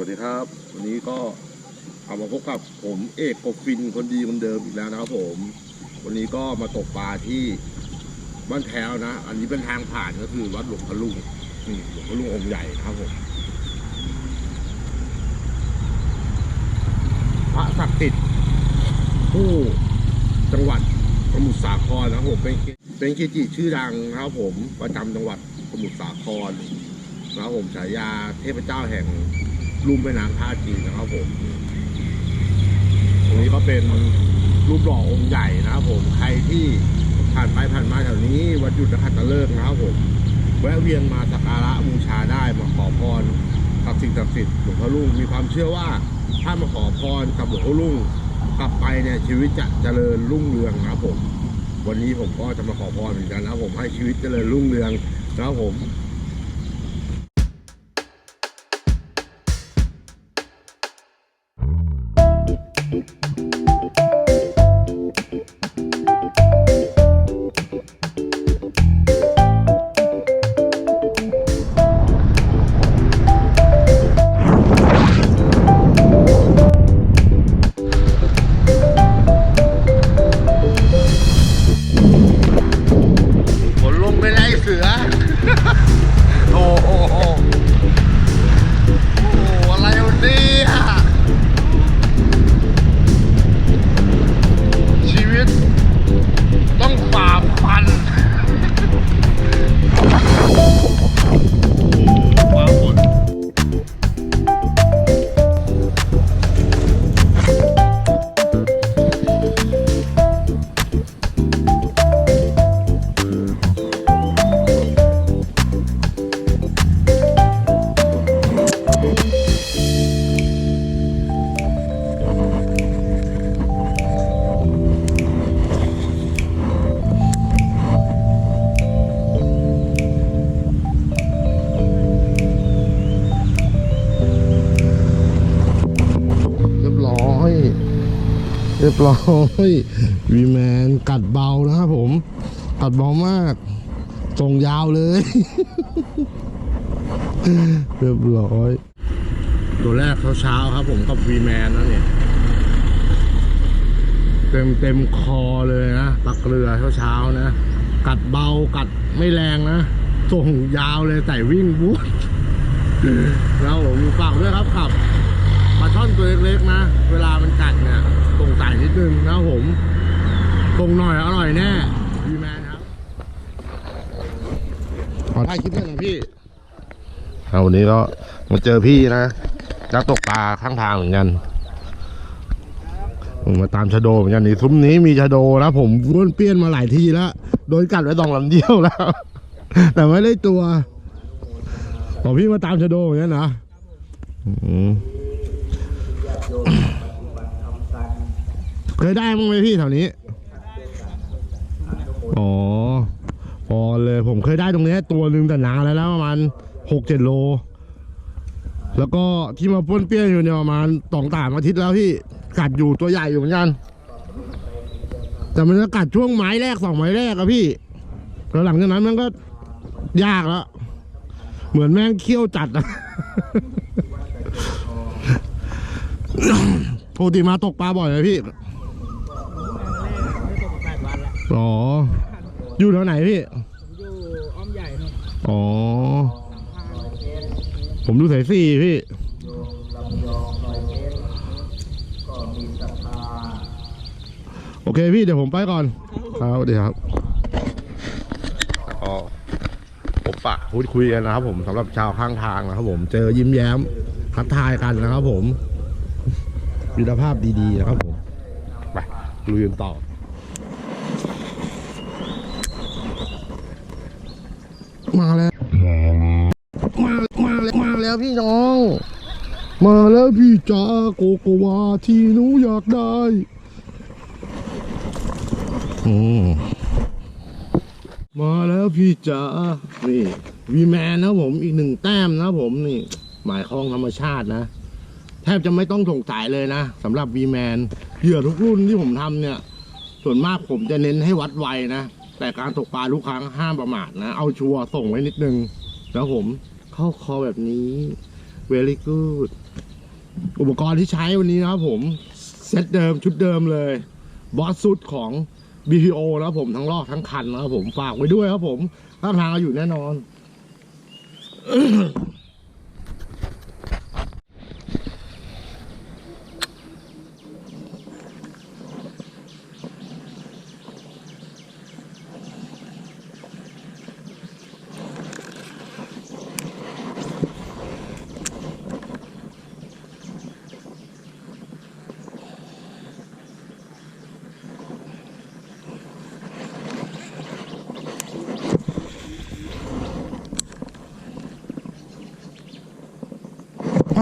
วัสดีครับ วันนี้ก็เอามาพบกับผมเอกกบฟินคนดีคนเดิมอีกแล้วนะครับผม วันนี้ก็มาตกปลาที่บ้านแถวนะ อันนี้เป็นทางผ่านก็คือวัดหลวงพะลุงนี่หลวงพะลุงองค์ใหญ่ครับผมพระศักดิ์สิทธิ์ผู้จังหวัดสมุทรสาครนะครับผมเป็นเป็นเกจิชื่อดังนะครับผมประจำจังหวัดสมุทรสาครนะครับผมฉายาเทพเจ้าแห่ง ลุ่มแม่น้ำท่าจีนนะครับผมตรงนี้ก็เป็นรูปหล่อองค์ใหญ่นะครับผม ใครที่ผ่านไปผ่านมาแถวนี้ วันหยุดนักขับตฤกษ์นะครับผมแวะเวียนมาสักการะบูชาได้มาขอพรกับสิ่งศักดิ์สิทธิ์หลวงพ่อลุงมีความเชื่อว่าถ้ามาขอพรกับหลวงพ่อลุงกลับไปเนี่ยชีวิตจะเจริญรุ่งเรืองนะครับผม วันนี้ผมก็จะมาขอพรเหมือนกันนะครับผมให้ชีวิตเจริญรุ่งเรืองนะครับผม รียบร้อยวีแมนกัดเบานะครับผม กัดเบามากส่งยาวเลย เรียบร้อย ตัวแรกเช้าๆครับผมกับวีแมนนะเนี่ยเต็มเต็มคอเลยนะตักเรือเช้าๆนะ กัดเบากัดไม่แรงนะส่งยาวเลยแต่วิ่งวุ้นแล้วผมฝากด้วยครับขับปลาช่อนตัวเล็กๆนะ เวลามันกัดเนี่ย ตรงใส่นิดนึงนะครับผมตรงหน่อยอร่อยแน่วีแมนครับขอถ่ายคลิปด้วยนะพี่เอาวันนี้ก็มาเจอพี่นะนักตกปลาข้างทางเหมือนกันผมมาตามชะโดเหมือนกันนี่ซุ้มนี้มีชะโดนะผมว้วนเปี้ยนมาหลายทีแล้วโดนกัดไว้สองลำเดียวแล้วแต่ไม่ได้ตัวบอกพี่มาตามชะโดเหมือนกันนะอืมเค ยได้มั้งไหมพี่แถวนี้ อ๋อพอเลยผมเคยได้ตรงนี้ตัวหนึ่งแต่นานแล้วนะประมาณหกเจ็ดโล แล้วก็ที่มาป้วนเปี้ยนอยู่เนี่ยประมาณสองสามอาทิตย์แล้วพี่กัดอยู่ตัวใหญ่อยู่เหมือนกัน แต่มันจะกัดช่วงไม้แรกสองไม้แรกอะพี่แล้วหลังจากนั้นมันก็ยากแล้ว เหมือนแม่งเคี้ยวจัดอะปกติมาตกปลาบ่อยไหมพี่ ไม่ตกแปดวันละ อ๋อ อยู่แถวไหนพี่ผมอยู่อ้อมใหญ่นู่นอ๋อ ผมดูสายสี่พี่ โอเคพี่เดี๋ยวผมไปก่อน ครับสวัสดีครับก็พบปะพูดคุยกันนะครับผมสำหรับชาวข้างทางนะครับผม เจอยิ้มแย้มทักทายกันนะครับผมวิรภาพดีๆนะครับผม ไปลุยกันต่อ มาแล้ว มามาแล้วมาแล้วพี่น้อง มาแล้วพี่จ๋าโกโกวาที่หนูอยากได้อืมมาแล้วพี่จ๋านี่วีแมนนะผมอีกหนึ่งแต้มนะผมนี่ หมายคลองธรรมชาตินะ แทบจะไม่ต้องสงสัยเลยนะสำหรับวีแมนเหยื่อทุกรุ่นที่ผมทำเนี่ย ส่วนมากผมจะเน้นให้วัดไวนะ แต่การตกปลาทุกครั้งห้ามประมาทนะ เอาชัวร์ส่งไว้นิดนึง แล้วผมเข้าคอแบบนี้ very good อุปกรณ์ที่ใช้วันนี้นะครับผม เซตเดิมชุดเดิมเลย บอสสุดของ BPO นะครับผมทั้งลอกทั้งคันนะครับผมฝากไว้ด้วยครับผม ถ้าทางเอาอยู่แน่นอน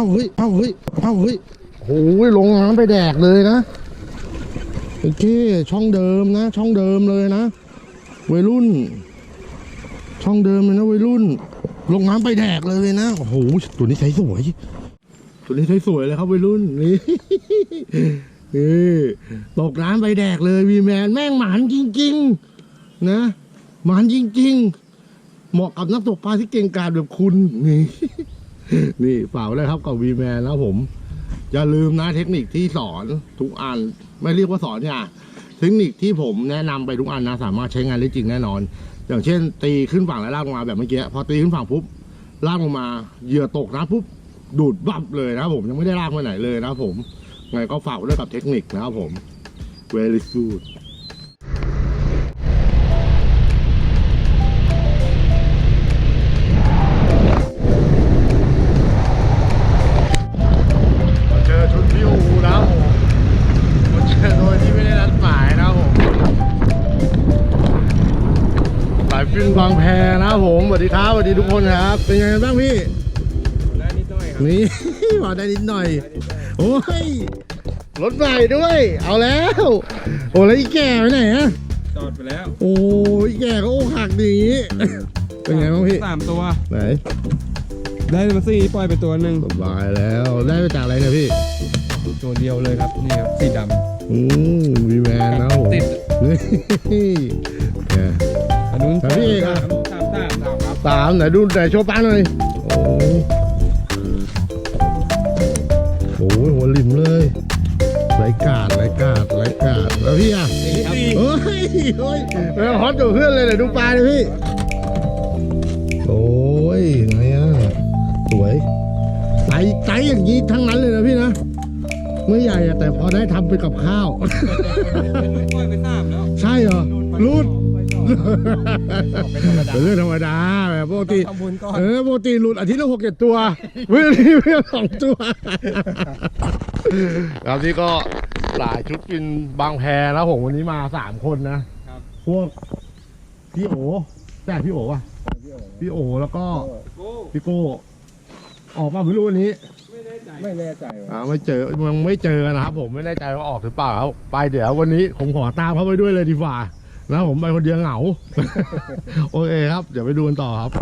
าเฮ้ยเอ้าเฮ้ยเอ้าเฮ้ยโอ้ยลงน้ำไปแดกเลยนะโอเคช่องเดิมนะ ช่องเดิมเลยนะวัยรุ่น ช่องเดิมเลยนะวัยรุ่น ลงน้ำไปแดกเลยนะโอ้โหตัวนี้ใช้สวย ตัวนี้ใช้สวยเลยครับวัยรุ่นนี่นี่ตกน้ำไปแดกเลยวีแมนแม่งหมานจริง ๆ นะหมานจริง ๆ เหมาะกับนักตกปลาที่เก่งกาจแบบคุณนี่ นี่ฝากไว้เลยครับกับวีแมนนะผม อย่าลืมนะเทคนิคที่สอนทุกอัน ไม่เรียกว่าสอนเนี่ยเทคนิคที่ผมแนะนำไปทุกอันนะสามารถใช้งานได้จริงแน่นอน อย่างเช่น ตีขึ้นฝั่งแล้วลากลงมาแบบเมื่อกี้พอตีขึ้นฝั่งปุ๊บลากลงมาเหยื่อตกนะปุ๊บดูดบับเลยนะผมยังไม่ได้ลากไปไหนเลยนะผมไงก็ฝากไว้ด้วยกับเทคนิคนะครับผม very good ดีครับสวัสดีทุกคนครับ เป็นไงกันบ้างพี่ ได้นิดหน่อยครับนี่ มาได้นิดหน่อย โอ้ย รถใหม่ด้วย เอาแล้ว โอ้แล้วอีแก่ไปไหนอะจอดไปแล้วโอ้ยอีแก่ก็อกหักดีอย่างงี้เป็นไงบ้างพี่ สามตัว ไหน ได้มาสี่ปล่อยไปตัวหนึ่งสบายแล้ว ได้มาจากอะไรเนี่ยพี่ ตัวเดียวเลยครับ นี่ครับสีดอืมวีแมนนะครับผมำติดนี่เนี่ยอันนู้นแต่พี่เอกอะสามสามสามครับ สามไหนดูไหนโชว์ป้าหน่อย โอ้โหหัวหลิมเลยไรกาดไรกาดไรกาดแล้วพี่อะสี่ครับเฮ้ยเฮ้ยเออฮอตกับเพื่อนเลยเดี๋ยวดูปลาเลยพี่ โอ้ยไงอะสวยไตไตอย่างนี้ทั้งนั้นเลยนะพี่นะไม่ใหญ่อะแต่พอได้ทำไปกับข้าวปล่อยไปสามแล้วใช่เหรอรูด เป็นธรรมดาเป็นเรื่องธรรมดาแบบปกติทำบุญก่อน เออปกติหลุดอาทิตย์ละหกเจ็ดตัววันนี้เพียงสองตัวครับนี่ก็หลายชุดกินบางแพนะผมวันนี้มาสามคนนะครับพวกพี่โอใช่พี่โอป่ะพี่โอแล้วก็โก้พี่โก้ออกมาไม่รู้วันนี้ ไม่แน่ใจไม่แน่ใจอ่าไม่เจอยังไม่เจอนะครับผมไม่แน่ใจว่าออกหรือเปล่าครับไปเดี๋ยววันนี้ผมขอตามเขาไปด้วยเลยดีกว่า นะผมไปคนเดียวเหงา โอเคครับ เดี๋ยวไปดูกันต่อครับ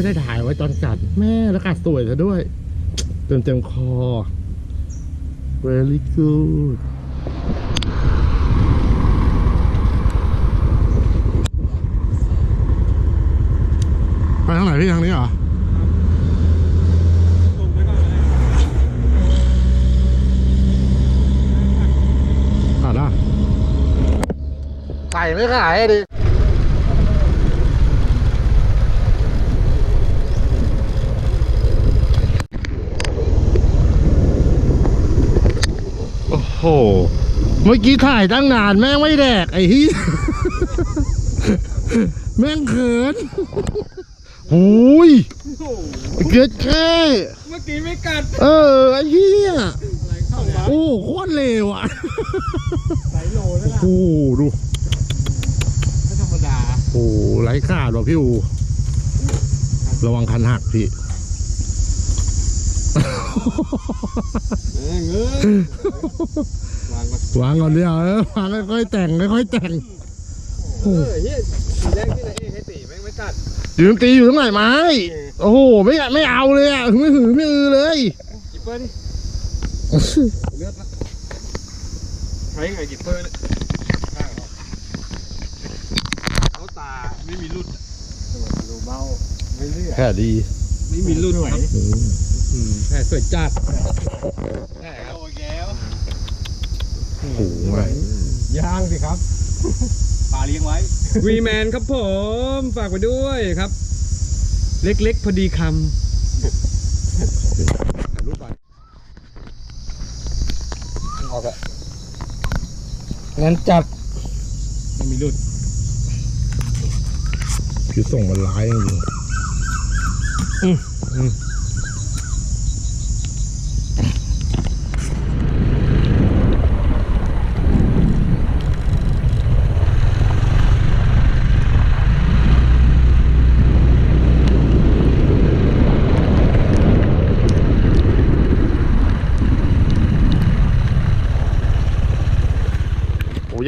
ไม่ได้ถ่ายไว้ตอนกัด แม่แล้วกัดสวยซะด้วย เต็มเต็มๆคอ very good เทางไหนพี่ทางนี้เหรอตรงไปก่อนเลยอ่าได้ไข่ไม่ขายดิ โอ้โห เมื่อกี้ถ่ายตั้งนานแม่งไม่แดก ไอ้ที่แม่งเขินหูยโอ้โหเกิดแค่เมื่อกี้ไม่กัด เออ ไอ้เหี้ยอะไรเข้ามาโอ้โคตรเลวอะไหลโลนั่นโอ้น่ะโหดูไม่ธรรมดา โอ้โหไร้ค่าดว่ะพี่อู ระวังคันหักพี่ เออเงยวางก่อนวางก่อนเดียวเออวางค่อยๆแต่งค่อยๆแต่งเออเฮ้ยทีแรกที่ไหนเอ๊ะให้ตีแม่งไม่กัดยืนตีอยู่ตรงไหนไม้โอ้โหไม่ไม่เอาเลยอะไม่หือไม่อือเลยจิปเปอร์ดิเลือดละใช้ไงจิปเปอร์เนี่ยข้างเหรอเขาตาไม่มีรุดดูเบาไม่เลือดแค่ดีไม่มีรุ่นครับ แผลสวยจัดแผลครับโอเคแล้วโอ้โหไงย่างสิครับปลาเลี้ยงไว้วีแมนครับผม ฝากไปด้วยครับ เล็กๆ พอดีคำรูปไปออกอะงั้นจัดไม่มีรุ่นคือส่งมันร้ายจริงอืมๆโอ้ย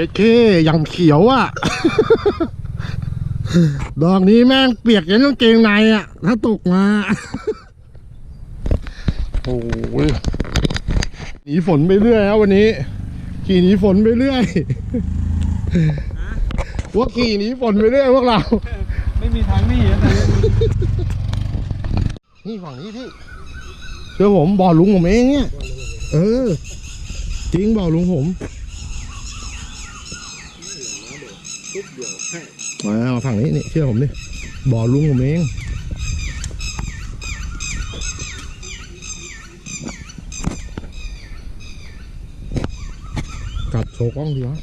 ดเข้ยังเขียวอะ ดอกนี้แม่งเปียกยันกางเกงในอะ ถ้าตกมา โอ้ยหนีฝนไปเรื่อยครับวันนี้ ขี่หนีฝนไปเรื่อยว่าขี่หนีฝนไปเรื่อยพวกเรา ไม่มีทางหนี่นะนี่ฝั่งนี้พี่เชื่อผมบ่อลุงผมเองเนี่ย เออ จริงบ่อลุงผม มามาฝั่งนี้นี่เชื่อผมดิบ่อลุงผมเองกลับโชว์กล้องดีวะ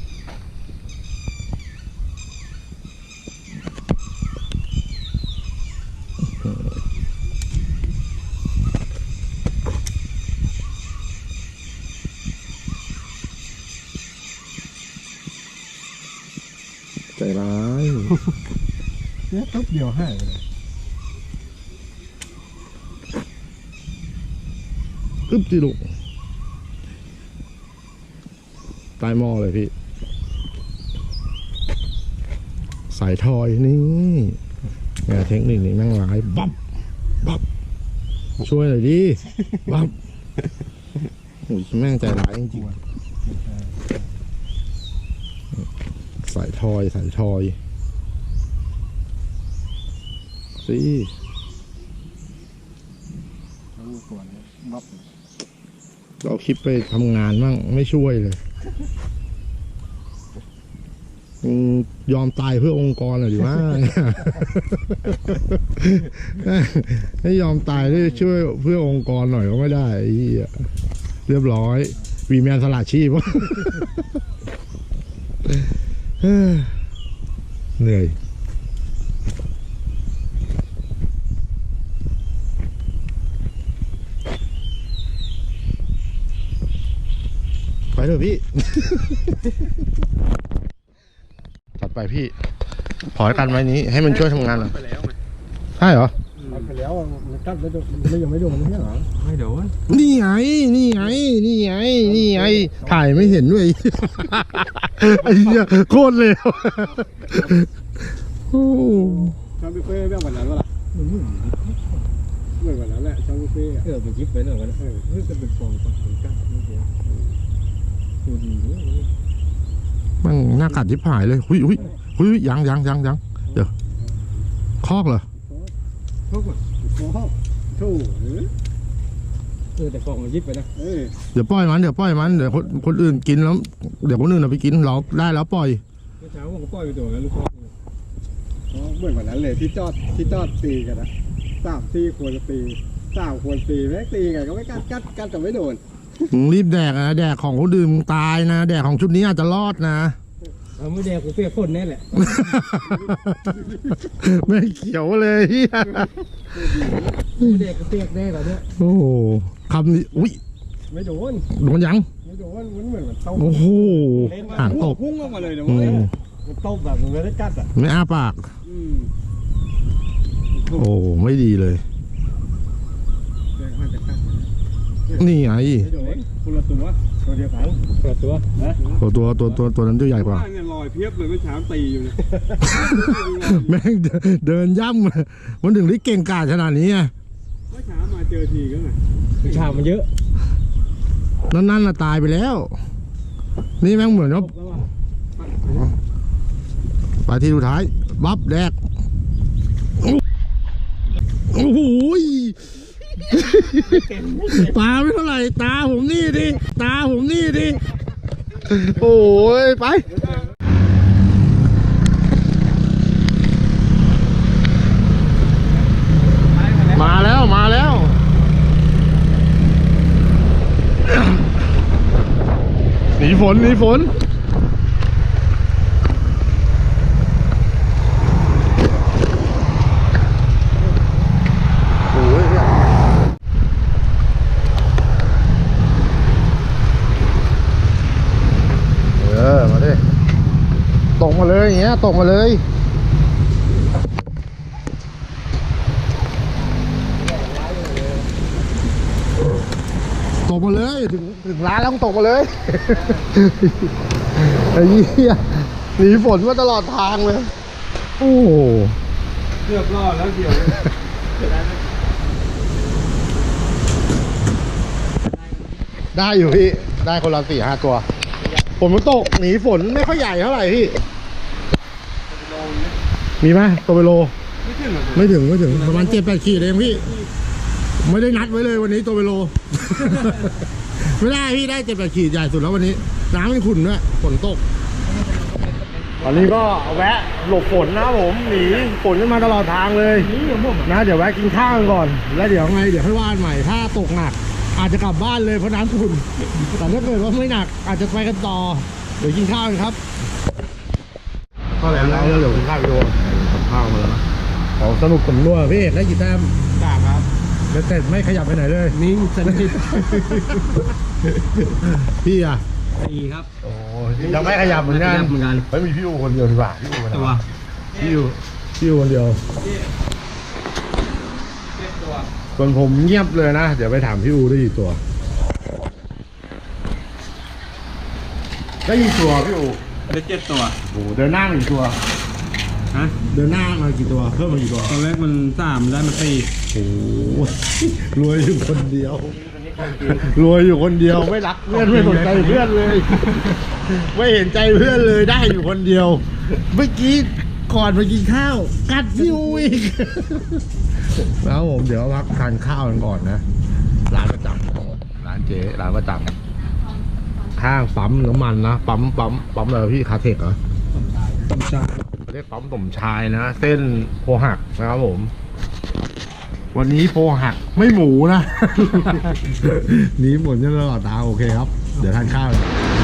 ใจร้าย เนี่ยตุ๊บเดียวให้เลยอึ๊บจีลุกใต้หม้อเลยพี่ สายทอยนี่งานเทคนิคนี่แม่งร้ายบับบับช่วยหน่อยดิบับโอ้ยแม่งใจร้ายจริงๆสายทอยสายทอย สิเอาคลิปไปทำงานมั่งไม่ช่วยเลยยอมตายเพื่อองค์กรหน่อว่าให้ยอมตายด้วยช่วยเพื่อองค์กรหน่อยก็ไม่ได้เรียบร้อย วีแมนสละชีพเหนื่อย เถอะพี่ จัดไปพี่ขอให้กันไว้นี้ ให้มันช่วยทำงานหน่อยไปแล้วไงใช่เหรอไปแล้วมันกัดไม่โดนไม่ยังไม่โดนไม่ใช่เหรอไม่โดนนี่ไงนี่ไงนี่ไงนี่ไงถ่ายไม่เห็นด้วยไอ้เหี้ยโคตรเร็วโอ้ชางบุฟเฟ่แบบวันนั้นวะล่ะเหมือนวันนั้นแหละชางบุฟเฟ่เออเป็นคลิปไปเลยวันนั้นเออเฮ้ยจะเป็นฟองปะเป็นกัดนี่ เดียวดีเนี่ยมันหน้ากัดทิพหายเลยหุยหุยหุยยังยังยังยังเดี๋ยวคอกเหรอพกว่ะโอ้โหโธ่เออเออแต่ฟองมันยิบไปนะเออเดี๋ยวปล่อยมันเดี๋ยวปล่อยมันเดี๋ยวคนคนอื่นกินแล้วเดี๋ยวคนอื่นเอาไปกินเราได้แล้วปล่อยเมื่อเช้าผมก็ปล่อยไปตัวนั้นลูกพ่อเหมือนวันนั้นเลยที่จอดที่จอดตีกันนะสามสี่ควรตีสามควรตีแม่งตีไงก็ไม่กัดกัดกัดแต่ไม่โดน มึงรีบแดกนะแดกของคนอื่นมึงตายนะ แดกของชุดนี้อาจจะรอดนะ เอาไม่แดงกูเปียกฝนแน่แหละไม่เขียวเลยเหี้ยไม่แดงกูเปียกแน่ตอนเนี้ยโอ้โหคำนี้อุ้ยไม่โดนโดนยัง ไม่โดนมันเหมือนมันตบโอ้โหห่างตกพุ่งออกมาเลยนะอืเว้ยมมันตบแบบมันไม่ได้กัดอะไม่อ้าปาก อืมโอ้ไม่ดีเลย แดงมันจะกัด นี่ไงไม่โดนคนละตัวตัวเดียวกันคนละตัวนะตัวตัวตัวตัวตัวนั้นตัวใหญ่กว่า เนี่ยลอยเพียบเลยเมื่อเช้าตีอยู่เนี่ยแม่งเดินย่ำมันถึงได้เก่งกาจขนาดนี้ไงเมื่อเช้ามาเจอทีก็ไงเมื่อเช้ามันเยอะ นั่นนั่นน่ะตายไปแล้ว นี่แม่งเหมือนว่าะไปที่สุดท้าย บับแดก โอ้โห ตาไม่เท่าไหร่ตาผมนี่ดิตาผมนี่ดิโอ้ยไปมาแล้วมาแล้วหนีฝนหนีฝน โอ้ยเนี่ยเออ มาดิตกมาเลยอย่างเงี้ย ตกมาเลยตกมาเลยถึงถึงร้านแล้วต้องตกมาเลยไอ้เหี้ยหนีฝนมาตลอดทางเลย โอ้โหเกือบรอดแล้วเดี๋ยวได้อยู่พี่ ได้คนละสี่ห้าตัวฝนมันตกหนีฝนไม่ค่อยใหญ่เท่าไหร่พี่ มีไหมตัวไปโลไม่ถึงหรอกไม่ถึงไม่ถึงประมาณเจ็ดแปดขีดเองพี่ ไม่ได้นัดไว้เลยวันนี้ตัวไปโล ไม่ได้พี่ได้เจ็ดแปดขีดใหญ่สุดแล้ววันนี้ น้ำมันขุ่นด้วยฝนตกตอนนี้ก็แวะหลบฝนนะผมหนีฝนกันมาตลอดทางเลยนี่ผมนะเดี๋ยวแวะกินข้าวกันก่อน แล้วเดี๋ยวไงเดี๋ยวค่อยว่ากันใหม่ถ้าตกหนัก อาจจะกลับบ้านเลยเพราะน้ำขุ่นแต่ถ้าเกิดว่าไม่หนักอาจจะไปกันต่อเดี๋ยวกินข้าวกันครับ ก็แล้วแล้วเดี๋ยวกินข้าวไปดูข้าวมาแล้วนะขอสนุกสมนัวพี่เอกได้กี่แต้มด่าครับแล้วแต่ไม่ขยับไปไหนเลย นิ่งสนิทพี่อะดีครับโอ้ยังไม่ขยับเหมือนกันเหมือนกันไม่มีพี่อูคนเดียวดีกว่าพี่อูไปไหนตัววะพี่อูพี่อูคนเดียวส่วนผมเงียบเลยนะ เดี๋ยวไปถามพี่อูได้กี่ตัวได้กี่ตัวพี่อู ได้เจ็ดตัวโอ้โหเดินหน้ามากี่ตัว ฮะเดินหน้ามากี่ตัว เพิ่มมากี่ตัวตอนแรกมันสามได้มาสี่โอ้โหรวยอยู่คนเดียว รวยอยู่คนเดียวไม่รักเพื่อนไม่สนใจเพื่อนเลย ไม่เห็นใจเพื่อนเลยได้อยู่คนเดียว เมื่อกี้ก่อนมากินข้าว กัดพี่อูอีกแล้วผมเดี๋ยวพักทานข้าวกันก่อนนะร้านประจำร้านเจ๊ร้านประจำ ข้างปั๊มน้ำมันนะปั๊มปั๊มปั๊มอะไรพี่คาเทคเหรอต้มชาเรียกปั๊มสมชายนะ เส้นโพหักนะครับผม วันนี้โพหักไม่หมูนะหนีหมดยังตลอดตาโอเคครับ เดี๋ยวทานข้าวกันเอา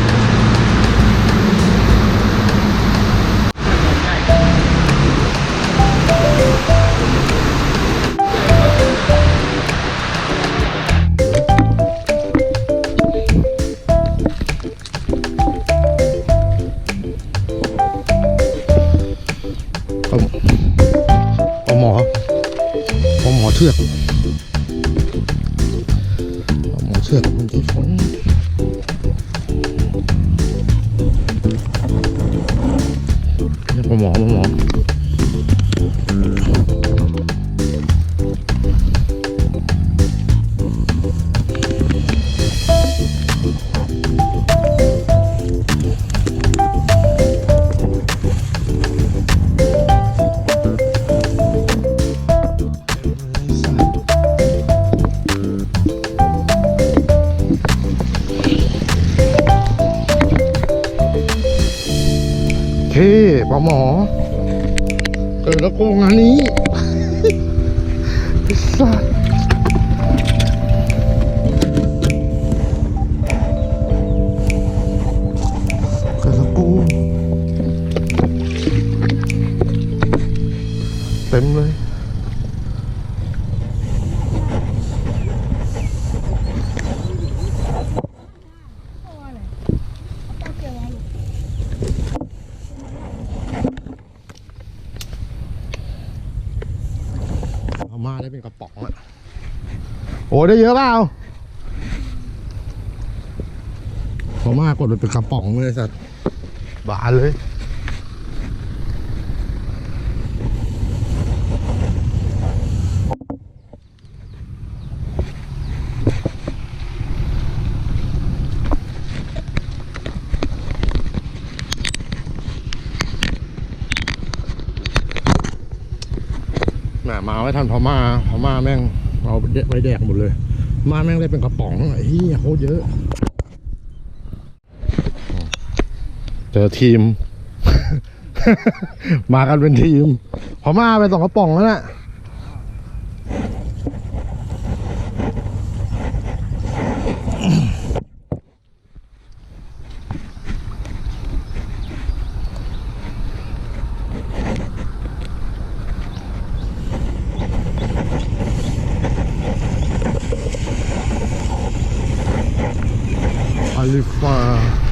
ได้เยอะเปล่าพอมากดมันเป็นกระป๋องเลยสัตว์บานเลยแหมมาไม่ทันพม่าพม่าแม่ง เอาไปแดกหมดเลย มาแม่งได้เป็นกระป๋องไอ้เฮียโคตรเยอะ เจอทีม มากันเป็นทีมพม่าไปสองกระป๋องแล้วน่ะ 这块